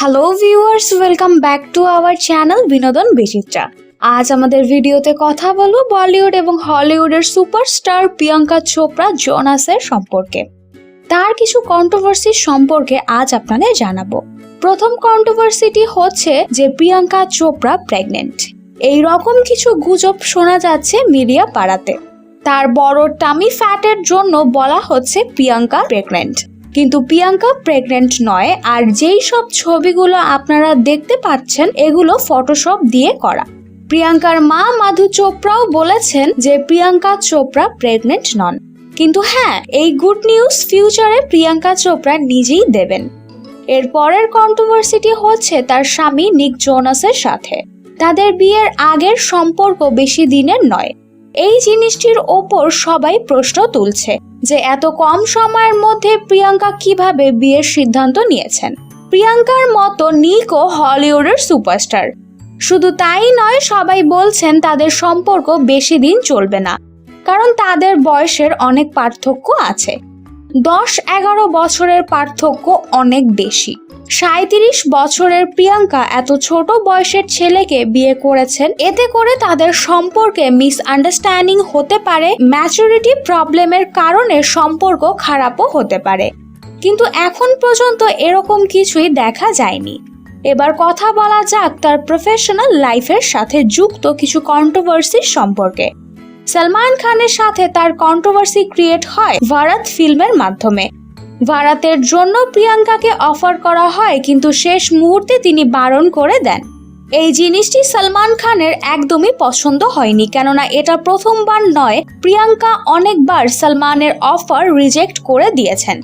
Hello viewers welcome back to our channel Binodon Bichitra আজ আমাদের ভিডিওতে কথা বলব বলিউড এবং হলিউডের সুপারস্টার প্রিয়াঙ্কা চোপড়া জোনাসের সম্পর্কে। তার কিছু কন্ট্রোভার্সি সম্পর্কে আজ আপনাদের জানাব। প্রথম কন্ট্রোভার্সিটি হচ্ছে যে প্রিয়াঙ্কা চোপড়া প্রেগনেন্ট এই রকম কিছু গুজব শোনা যাচ্ছে মিডিয়া পাড়াতে। তার বড় টামি ফ্যাটের জন্য বলা হচ্ছে প্রিয়াঙ্কা প্রেগনেন্ট কিন্তু প্রিয়াঙ্কা প্রেগনেন্ট নয়, আর যেই সব ছবিগুলো আপনারা দেখতে পাচ্ছেন, এগুলো ফটোশপ দিয়ে করা। প্রিয়াঙ্কার মা মাধু চোপড়াও বলেছেন যে প্রিয়াঙ্কা চোপড়া প্রেগনেন্ট নন। কিন্তু হ্যাঁ এই গুড নিউজ ফিউচারে প্রিয়াঙ্কা চোপড়া নিজেই দেবেন। এর পরের কন্ট্রোভার্সিটি হচ্ছে তার স্বামী নিক জোনাসের সাথে। তাদের বিয়ের আগের সম্পর্ক বেশি দিনের নয়। এই জিনিসটির ওপর সবাই প্রশ্ন তুলছে যে এত কম সময়ের মধ্যে প্রিয়াঙ্কা কীভাবে বিয়ের সিদ্ধান্ত নিয়েছেন? প্রিয়াঙ্কার মতো নিকো হলিউডের সুপারস্টার। শুধু তাই নয়, সবাই বলছেন তাদের সম্পর্ক বেশি দিন চলবে না, কারণ তাদের বয়সের অনেক পার্থক্য আছে। দশ এগারো বছরের পার্থক্য অনেক বেশি। সাঁত্রিশ বছরের প্রিয়াঙ্কা এত ছোট বয়সের ছেলেকে বিয়ে করেছেন। এতে করে তাদের সম্পর্কে মিসআন্ডারস্ট্যান্ডিং হতে পারে ম্যাচুরিটি প্রবলেমের কারণে সম্পর্ক খারাপও হতে পারে। কিন্তু এখন পর্যন্ত এরকম কিছুই দেখা যায়নি। এবার কথা বলা যাক তার প্রফেশনাল লাইফের সাথে যুক্ত কিছু কন্ট্রোভার্সির সম্পর্কে। সালমান খানের সাথে তার কন্ট্রোভার্সি ক্রিয়েট হয় ভারত ফিল্মের মাধ্যমে। ভারতের জন্য প্রিয়াঙ্কাকে অফার করা হয়, কিন্তু শেষ মুহূর্তে তিনি বারণ করে দেন। এই জিনিসটি সালমান খানের একদমই পছন্দ হয়নি, কেননা এটা প্রথমবার নয়, প্রিয়াঙ্কা অনেকবার সালমানের অফার রিজেক্ট করে দিয়েছেন।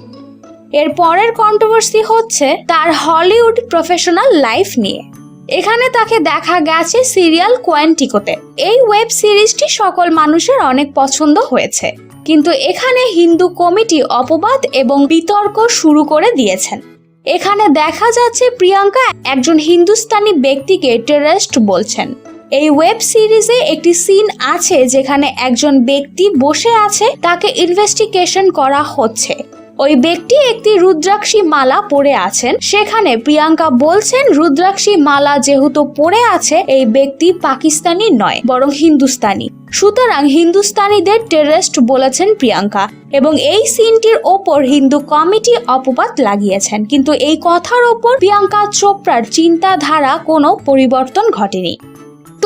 এর পরের কন্ট্রোভার্সি হচ্ছে তার হলিউড প্রফেশনাল লাইফ নিয়ে। এখানে তাকে দেখা গেছে সিরিয়াল কোয়েন্টিকোতে। এই ওয়েব সিরিজটি সকল মানুষের অনেক পছন্দ হয়েছে। কিন্তু এখানে হিন্দু কমিটি অপবাদ এবং বিতর্ক শুরু করে দিয়েছেন। এখানে দেখা যাচ্ছে প্রিয়াঙ্কা একজন হিন্দুস্তানি ব্যক্তিকে টেরেস্ট বলছেন। এই ওয়েব সিরিজে একটি সিন আছে যেখানে একজন ব্যক্তি বসে আছে, তাকে ইনভেস্টিগেশন করা হচ্ছে। ওই ব্যক্তি একটি রুদ্রাক্ষী মালা পরে আছেন। সেখানে প্রিয়াঙ্কা বলছেন, রুদ্রাক্ষী মালা যেহেতু পরে আছে, এই ব্যক্তি পাকিস্তানি নয়, বরং হিন্দুস্তানি। সুতরাং হিন্দুস্তানিদের টেররিস্ট বলেছেন প্রিয়াঙ্কা এবং এই সিনটির ওপর হিন্দু কমিটি অপবাদ লাগিয়েছেন। কিন্তু এই কথার ওপর প্রিয়াঙ্কা চোপড়ার চিন্তাধারা কোনো পরিবর্তন ঘটেনি।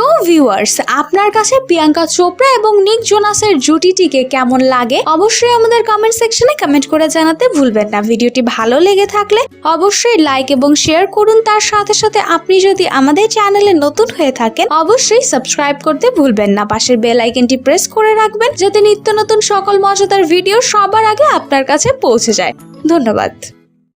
তো ভিউয়ার্স আপনার কাছে প্রিয়াঙ্কা চোপড়া এবং নিক জোনাসের জুটিটিকে কেমন লাগে? অবশ্যই আমাদের কমেন্ট সেকশনে কমেন্ট করে জানাতে ভুলবেন না। ভিডিওটি ভালো লেগে থাকলে অবশ্যই লাইক এবং শেয়ার করুন। তার সাথে সাথে আপনি যদি আমাদের চ্যানেলে নতুন হয়ে থাকেন, অবশ্যই সাবস্ক্রাইব করতে ভুলবেন না। পাশের বেল আইকনটি প্রেস করে রাখবেন, যাতে নিত্য নতুন সকল মজাদার ভিডিও সবার আগে আপনার কাছে পৌঁছে যায়। ধন্যবাদ।